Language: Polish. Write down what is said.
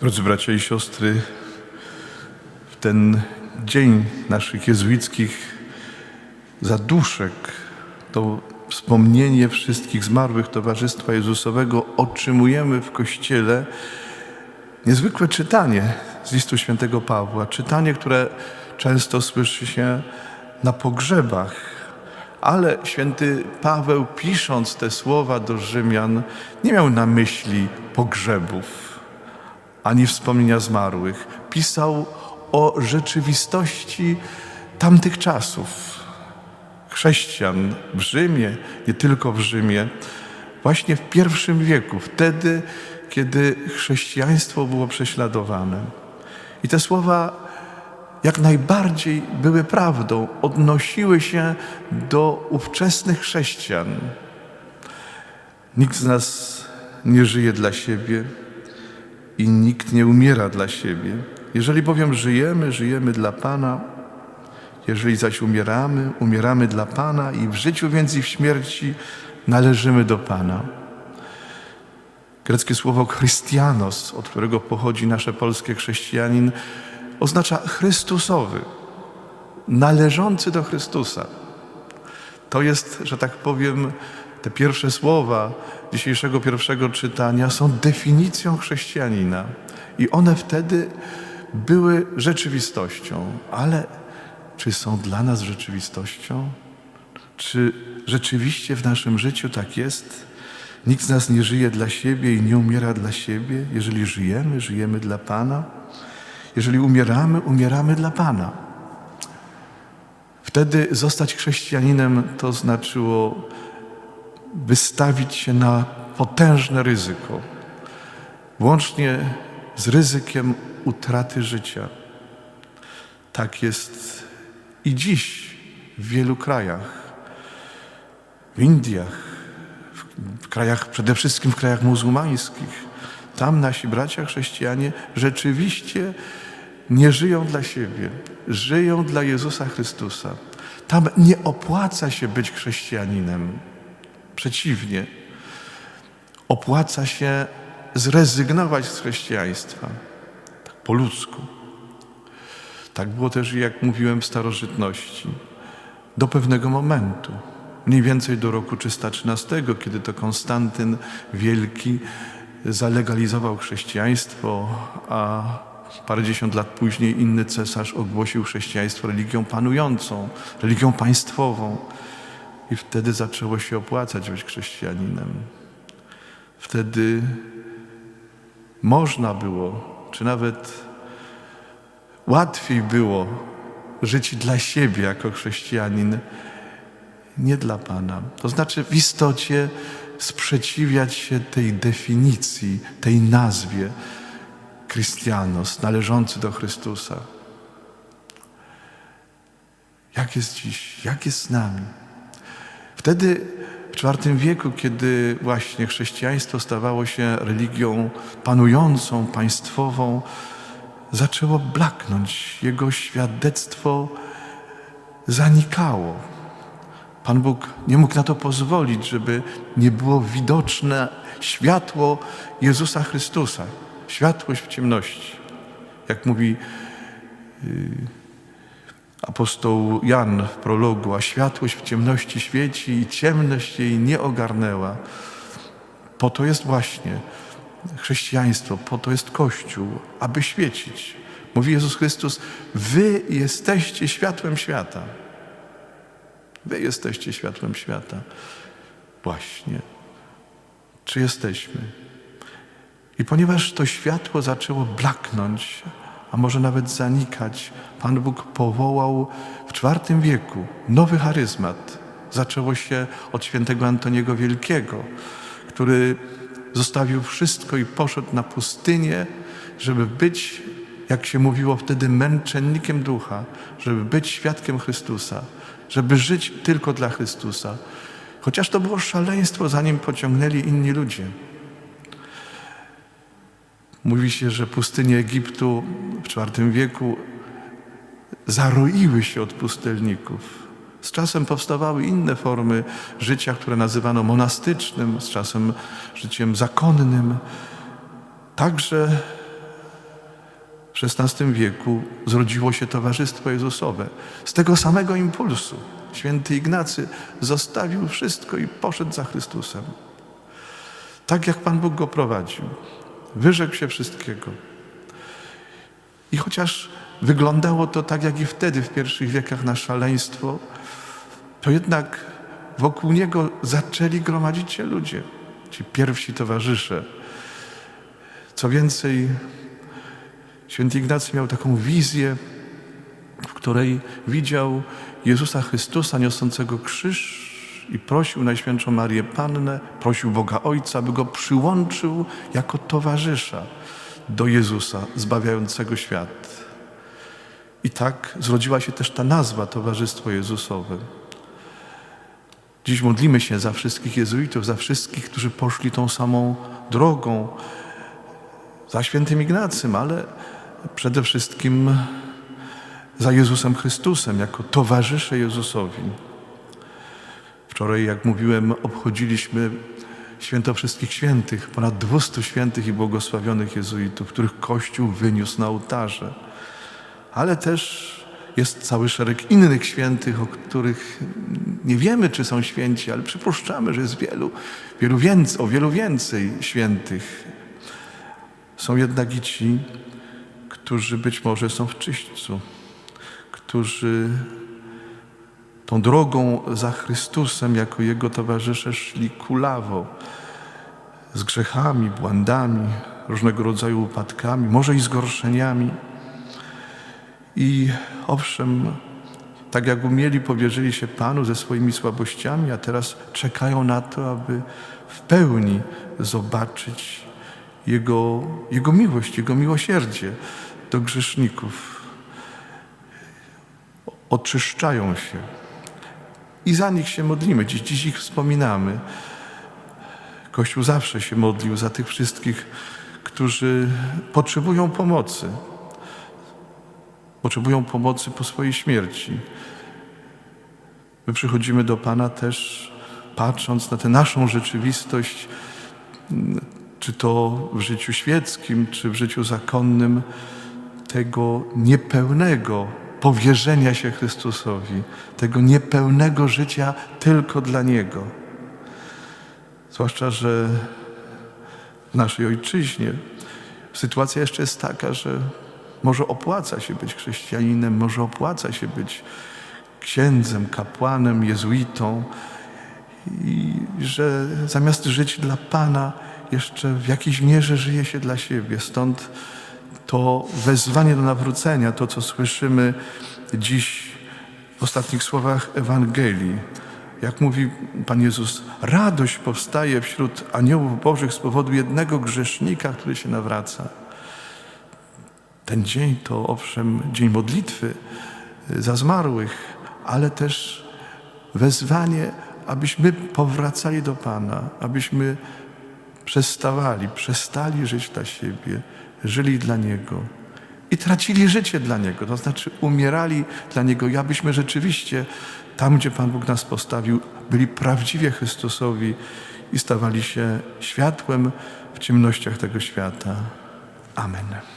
Drodzy bracia i siostry, w ten dzień naszych jezuickich zaduszek, to wspomnienie wszystkich zmarłych Towarzystwa Jezusowego otrzymujemy w Kościele niezwykłe czytanie z listu świętego Pawła. Czytanie, które często słyszy się na pogrzebach, ale święty Paweł, pisząc te słowa do Rzymian, nie miał na myśli pogrzebów ani wspomnienia zmarłych. Pisał o rzeczywistości tamtych czasów. Chrześcijan w Rzymie, nie tylko w Rzymie, właśnie w pierwszym wieku, wtedy, kiedy chrześcijaństwo było prześladowane. I te słowa jak najbardziej były prawdą, odnosiły się do ówczesnych chrześcijan. Nikt z nas nie żyje dla siebie i nikt nie umiera dla siebie. Jeżeli bowiem żyjemy, żyjemy dla Pana, jeżeli zaś umieramy, umieramy dla Pana i w życiu, więc i w śmierci należymy do Pana. Greckie słowo Christianos, od którego pochodzi nasze polskie chrześcijanin, oznacza Chrystusowy, należący do Chrystusa. To jest, że tak powiem, te pierwsze słowa dzisiejszego pierwszego czytania są definicją chrześcijanina. I one wtedy były rzeczywistością. Ale czy są dla nas rzeczywistością? Czy rzeczywiście w naszym życiu tak jest? Nikt z nas nie żyje dla siebie i nie umiera dla siebie. Jeżeli żyjemy, żyjemy dla Pana. Jeżeli umieramy, umieramy dla Pana. Wtedy zostać chrześcijaninem to znaczyło wystawić się na potężne ryzyko, włącznie z ryzykiem utraty życia. Tak jest i dziś w wielu krajach. W Indiach, w krajach, przede wszystkim w krajach muzułmańskich. Tam nasi bracia chrześcijanie rzeczywiście nie żyją dla siebie, żyją dla Jezusa Chrystusa. Tam nie opłaca się być chrześcijaninem. Przeciwnie, opłaca się zrezygnować z chrześcijaństwa. Tak po ludzku. Tak było też, jak mówiłem, w starożytności. Do pewnego momentu, mniej więcej do roku 313, kiedy to Konstantyn Wielki zalegalizował chrześcijaństwo, a parędziesiąt lat później inny cesarz ogłosił chrześcijaństwo religią panującą, religią państwową. I wtedy zaczęło się opłacać być chrześcijaninem. Wtedy można było, czy nawet łatwiej było żyć dla siebie jako chrześcijanin, nie dla Pana. To znaczy w istocie sprzeciwiać się tej definicji, tej nazwie Chrystianos, należący do Chrystusa. Jak jest dziś? Jak jest z nami? Wtedy w IV wieku, kiedy właśnie chrześcijaństwo stawało się religią panującą, państwową, zaczęło blaknąć. Jego świadectwo zanikało. Pan Bóg nie mógł na to pozwolić, żeby nie było widoczne światło Jezusa Chrystusa, światłość w ciemności. Jak mówi apostoł Jan w prologu, a światłość w ciemności świeci i ciemność jej nie ogarnęła. Po to jest właśnie chrześcijaństwo, po to jest Kościół, aby świecić. Mówi Jezus Chrystus, wy jesteście światłem świata. Wy jesteście światłem świata. Właśnie. Czy jesteśmy? I ponieważ to światło zaczęło blaknąć, a może nawet zanikać, Pan Bóg powołał w IV wieku nowy charyzmat. Zaczęło się od świętego Antoniego Wielkiego, który zostawił wszystko i poszedł na pustynię, żeby być, jak się mówiło wtedy, męczennikiem ducha, żeby być świadkiem Chrystusa, żeby żyć tylko dla Chrystusa. Chociaż to było szaleństwo, zanim pociągnęli inni ludzie. Mówi się, że pustynie Egiptu w IV wieku zaroiły się od pustelników. Z czasem powstawały inne formy życia, które nazywano monastycznym, z czasem życiem zakonnym. Także w XVI wieku zrodziło się Towarzystwo Jezusowe. Z tego samego impulsu święty Ignacy zostawił wszystko i poszedł za Chrystusem. Tak jak Pan Bóg go prowadził. Wyrzekł się wszystkiego. I chociaż wyglądało to tak jak i wtedy w pierwszych wiekach na szaleństwo, to jednak wokół niego zaczęli gromadzić się ludzie, ci pierwsi towarzysze. Co więcej, święty Ignacy miał taką wizję, w której widział Jezusa Chrystusa niosącego krzyż i prosił Najświętszą Marię Pannę, prosił Boga Ojca, by go przyłączył jako towarzysza do Jezusa zbawiającego świat. I tak zrodziła się też ta nazwa Towarzystwo Jezusowe. Dziś modlimy się za wszystkich jezuitów, za wszystkich, którzy poszli tą samą drogą, za świętym Ignacym, ale przede wszystkim za Jezusem Chrystusem, jako towarzysze Jezusowi. Wczoraj, jak mówiłem, obchodziliśmy święto wszystkich świętych, ponad 200 świętych i błogosławionych jezuitów, których Kościół wyniósł na ołtarze. Ale też jest cały szereg innych świętych, o których nie wiemy, czy są święci, ale przypuszczamy, że jest wielu, wielu więcej, o wielu więcej świętych. Są jednak i ci, którzy być może są w czyśćcu, którzy tą drogą za Chrystusem jako Jego towarzysze szli kulawo, z grzechami, błędami, różnego rodzaju upadkami, może i zgorszeniami. I owszem, tak jak umieli, powierzyli się Panu ze swoimi słabościami, a teraz czekają na to, aby w pełni zobaczyć Jego, Jego miłość, Jego miłosierdzie do grzeszników. Oczyszczają się. I za nich się modlimy. Dziś, dziś ich wspominamy. Kościół zawsze się modlił za tych wszystkich, którzy potrzebują pomocy. Potrzebują pomocy po swojej śmierci. My przychodzimy do Pana też patrząc na tę naszą rzeczywistość, czy to w życiu świeckim, czy w życiu zakonnym, tego niepełnego powierzenia się Chrystusowi, tego niepełnego życia tylko dla Niego. Zwłaszcza, że w naszej ojczyźnie sytuacja jeszcze jest taka, że może opłaca się być chrześcijaninem, może opłaca się być księdzem, kapłanem, jezuitą i że zamiast żyć dla Pana, jeszcze w jakiejś mierze żyje się dla siebie. Stąd to wezwanie do nawrócenia, to co słyszymy dziś w ostatnich słowach Ewangelii. Jak mówi Pan Jezus, radość powstaje wśród aniołów bożych z powodu jednego grzesznika, który się nawraca. Ten dzień to owszem dzień modlitwy za zmarłych, ale też wezwanie, abyśmy powracali do Pana, abyśmy przestawali, przestali żyć dla siebie, żyli dla Niego i tracili życie dla Niego, to znaczy umierali dla Niego abyśmy rzeczywiście tam, gdzie Pan Bóg nas postawił, byli prawdziwie Chrystusowi i stawali się światłem w ciemnościach tego świata. Amen.